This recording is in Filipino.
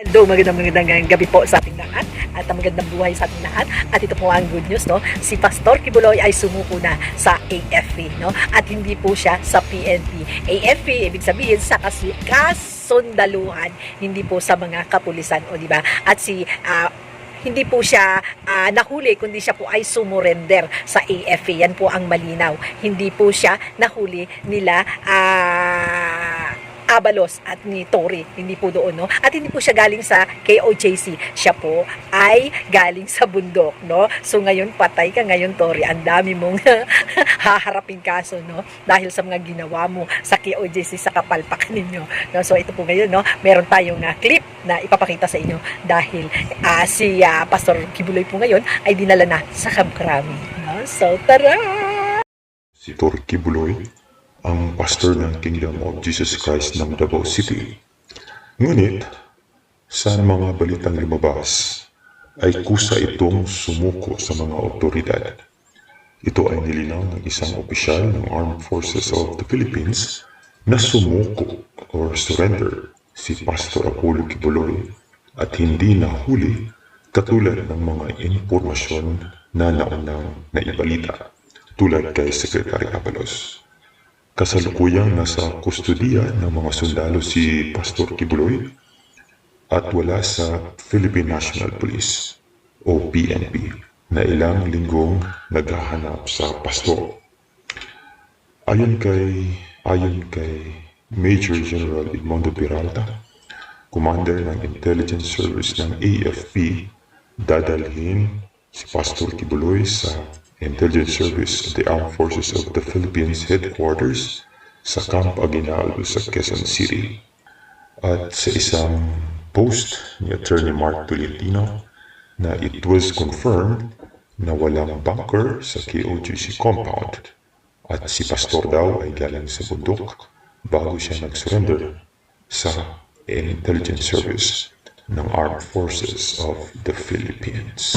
Hello, magandang magandang gabi po sa ating lahat at ang magandang buhay sa ating lahat. At ito po ang good news, no? Si Pastor Kibuloy ay sumuko na sa AFP, no? At hindi po siya sa PNP. AFP, ibig sabihin sa kas- kasundaluhan, hindi po sa mga kapulisan, o di ba? At si ah, hindi po siya ah, nahuli, kundi siya po ay sumurrender sa AFA. Yan po ang malinaw. Hindi po siya nahuli nila ah, Abalos at ni Tory. Hindi po doon, no? At hindi po siya galing sa KOJC. Siya po ay galing sa bundok, no? So ngayon, patay ka ngayon, Tory. Ang dami mong haharapin kaso, no? Dahil sa mga ginawa mo sa KOJC sa kapalpakan ninyo. No? So ito po ngayon, no? Meron tayong ah, clip na ipapakita sa inyo dahil ah, si ah, Pastor Kibuloy po ngayon ay dinala na sa Kamkrami. No? So tara! Si Torky Buloy, ang pastor ng Kingdom of Jesus Christ ng Davao City. Ngunit, sa mga balitang lumabas, ay kusa itong sumuko sa mga otoridad. Ito ay nilinaw ng isang opisyal ng Armed Forces of the Philippines na sumuko or surrender si Pastor Apollo Kibuloy at hindi nahuli katulad ng mga impormasyon na naunang naibalita tulad kay Secretary Abalos. Kasalukuyang nasa kustodiya ng mga sundalo si Pastor Kibuloy at wala sa Philippine National Police o PNP na ilang linggong naghahanap sa pastor. Ayon kay ayon kay Major General Edmondo Peralta, Commander ng Intelligence Service ng AFP, dadalhin si Pastor Kibuloy sa Intelligence Service of the Armed Forces of the Philippines Headquarters sa Camp Aguinaldo sa Quezon City. At sa isang post ni Attorney Mark Tolentino na it was confirmed na walang bunker sa KOGC compound at si Pastor daw ay galing sa bundok bago siya nag-surrender sa Intelligence Service ng Armed Forces of the Philippines.